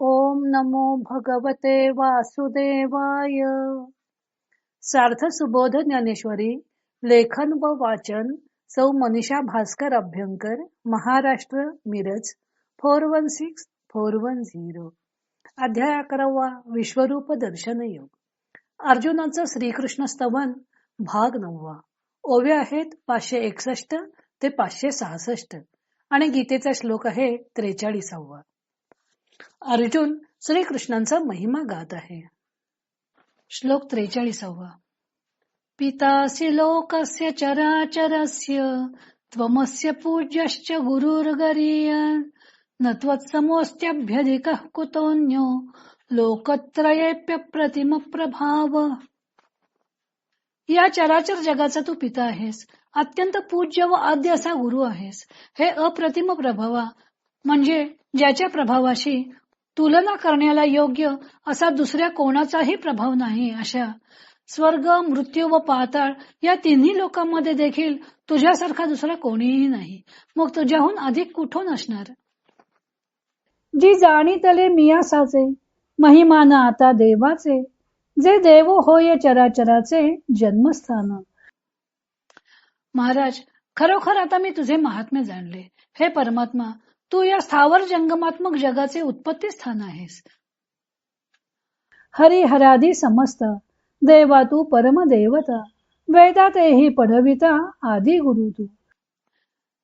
ओम नमो भगवते वासुदेवाय. सार्थ सुबोध ज्ञानेश्वरी लेखन व वाचन सौ Manisha Bhaskar Abhyankar Maharashtra Miraj four one six four one zero. अध्याय अकरावा विश्वरूप दर्शन योग. अर्जुनाचं श्रीकृष्ण स्तवन भाग नववा. ओवे आहेत पाचशे एकसष्ट ते पाचशे सहासष्ट. आणि गीतेचा श्लोक आहे त्रेचाळीसावा. अर्जुन श्रीकृष्णांचा महिमा गात आहे. श्लोक त्रेचाळीसावा. पितासी लोकस्य चराचरस्य त्वमस्य पूज्यश्च गुरुर्गरीयन् न त्वत्समोऽस्त्यभ्यधिकः कुतोऽन्यो लोकत्रयेऽप्यप्रतिम प्रभाव या चराचर जगाचा तू पिता आहेस अत्यंत पूज्य व आद्य असा गुरु आहेस. हे अप्रतिम प्रभावा म्हणजे ज्याच्या प्रभावाशी तुलना करण्याला योग्य असा दुसऱ्या कोणाचाही प्रभाव नाही अशा स्वर्ग मृत्यू व पाताळ या तिन्ही लोकांमध्ये देखील तुझ्यासारखा दुसरा कोणीही नाही. मग तुझ्याहून अधिक कुठून असणार? जी जाणीतले मियासाचे महिमान आता देवाचे जे देव होय चराचराचे जन्मस्थान. महाराज खरोखर आता मी तुझे महात्म्य जाणले. हे परमात्मा तू या स्थावर जंगमात्मक जगाचे उत्पत्ती स्थान आहेस. हरिहरादी समस्त देवा तू परम देवता वेदातेही पढविता आदी गुरु तू.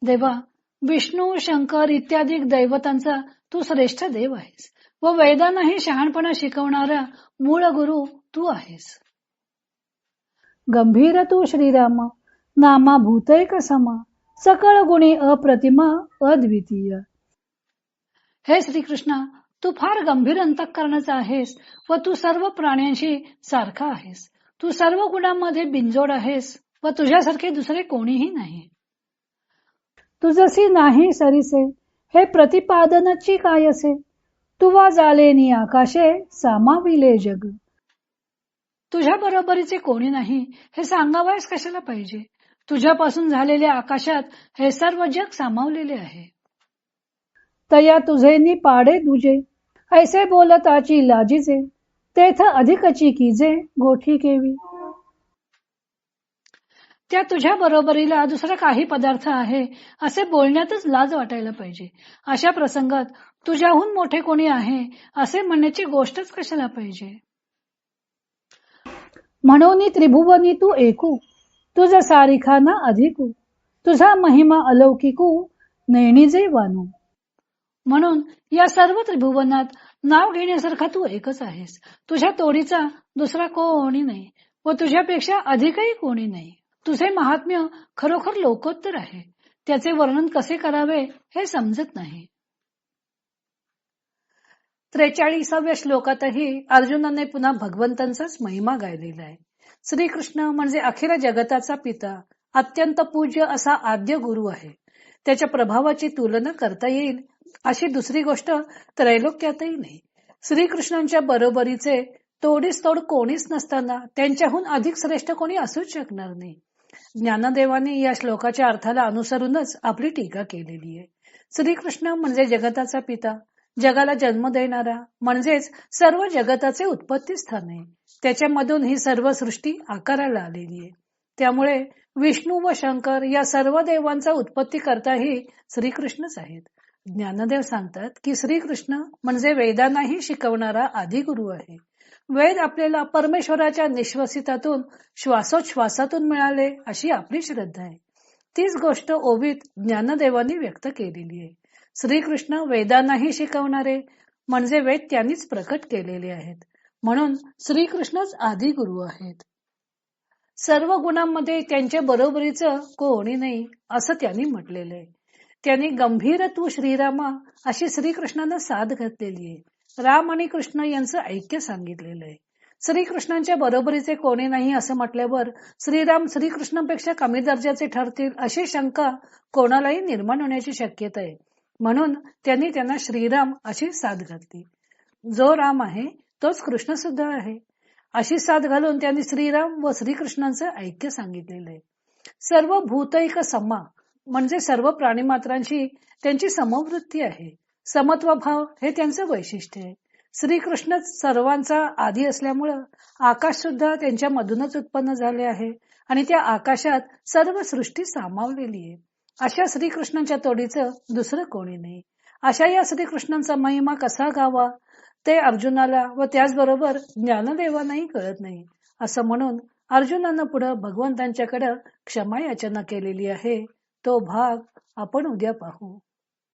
देवा विष्णू शंकर इत्यादी दैवतांचा तू श्रेष्ठ देव आहेस व वेदांनाही शहाणपणा शिकवणारा मूळ गुरु तू आहेस. गंभीर तू श्रीराम नामा भूतैक समा सकळ गुणी अप्रतिमा अद्वितीय. हे श्रीकृष्णा तू फार गंभीर अंतकरणाचा आहेस व तू सर्व प्राण्यांशी सारखा आहेस. तू सर्व गुणांमध्ये बिंजोड आहेस व तुझ्यासारखे दुसरे कोणीही नाही. तुझसी नाही सरीसे हे प्रतिपादनाची काय असे? तुवा जालेनी आकाशे सामाविले जग. तुझ्या बरोबरीचे कोणी नाही हे सांगावयास कशाला पाहिजे? तुझ्यापासून झालेल्या आकाशात हे सर्व जग सामावलेले आहे. तया तुझे नि पाडे दुजे. ऐसे बोलताची लाजीचे तेथ अधिकची कीजे गोठी केवी. त्या तुझ्या बरोबरीला दुसरा काही पदार्थ आहे असे बोलण्यातच लाज वाटायला पाहिजे. अशा प्रसंगात तुझ्याहून मोठे कोणी आहे असे म्हणण्याची गोष्टच कशाला पाहिजे? म्हणून त्रिभुवनी तू एकू तुझ सारिखाना अधिकू तुझा महिमा अलौकिकू नेणीजे वानू. म्हणून या सर्व त्रिभुवनात नाव घेण्यासारखा तू एकच आहेस. तुझ्या तोडीचा दुसरा कोणी नाही व तुझ्यापेक्षा अधिकही कोणी नाही. तुझे महात्म्य खरोखर लोकोत्तर आहे. त्याचे वर्णन कसे करावे हे समजत नाही. त्रेचाळीसाव्या श्लोकातही अर्जुनाने पुन्हा भगवंतांचाच महिमा गायलेला आहे. श्रीकृष्ण म्हणजे अखिल जगताचा पिता अत्यंत पूज्य असा आद्य गुरु आहे. त्याच्या प्रभावाची तुलना करता येईल अशी दुसरी गोष्ट त्रैलोक्यातही नाही. श्रीकृष्णांच्या बरोबरीचे तोडीस तोड कोणीच नसताना त्यांच्याहून अधिक श्रेष्ठ कोणी असूच शकणार नाही. ज्ञानदेवाने या श्लोकाच्या अर्थाला अनुसरूनच आपली टीका केलेली आहे. श्रीकृष्ण म्हणजे जगताचा पिता जगाला जन्म देणारा म्हणजेच सर्व जगताचे उत्पत्ती स्थान. आहे त्याच्यामधून ही सर्व सृष्टी आकाराला आलेली आहे. त्यामुळे विष्णू व शंकर या सर्व देवांचा उत्पत्ती करताही श्रीकृष्णच आहेत. ज्ञानदेव सांगतात की श्रीकृष्ण म्हणजे वेदांनाही शिकवणारा आदिगुरु आहे. वेद आपल्याला परमेश्वराच्या निश्वसितातून श्वासोच्छ्वासातून मिळाले अशी आपली श्रद्धा आहे. तीच गोष्ट ओवीत ज्ञानदेवांनी व्यक्त केलेली आहे. श्रीकृष्ण वेदांनाही शिकवणारे म्हणजे वेद त्यांनीच प्रकट केलेले आहेत. म्हणून श्रीकृष्णच आदी गुरु आहेत. सर्व गुणांमध्ये त्यांच्या बरोबरीचं कोणी नाही असं त्यांनी म्हटलेलं आहे. त्यांनी गंभीर तू श्रीरामा अशी श्रीकृष्णानं साथ घातलेली आहे. राम आणि कृष्ण यांचं ऐक्य सांगितलेलं आहे. श्रीकृष्णांच्या बरोबरीचे कोणी नाही असं म्हटल्यावर श्रीराम श्रीकृष्णांपेक्षा कमी दर्जाचे ठरतील अशी शंका कोणालाही निर्माण होण्याची शक्यता आहे. म्हणून त्यांनी त्यांना श्रीराम अशी साथ घातली. जो राम आहे तोच कृष्ण सुद्धा आहे. अशी साथ घालून त्यांनी श्रीराम व श्रीकृष्णांचं ऐक्य सांगितलेलं आहे. सर्व भूतैक समा म्हणजे सर्व प्राणीमात्रांशी त्यांची समवृत्ती आहे. समत्व भाव हे त्यांचं वैशिष्ट्य आहे. श्रीकृष्णच सर्वांचा आधी असल्यामुळं आकाश सुद्धा त्यांच्या मधूनच उत्पन्न झाले आहे आणि त्या आकाशात सर्व सृष्टी सामावलेली आहे. अशा श्रीकृष्णांच्या तोडीचं दुसरं कोणी नाही. अशा या श्रीकृष्णांचा महिमा कसा गावा ते अर्जुनाला व त्याचबरोबर ज्ञानदेवांनाही कळत नाही असं म्हणून अर्जुनानं पुढे भगवंतांच्याकडे क्षमा याचना केलेली आहे. तो भाग आपण उद्या पाहू.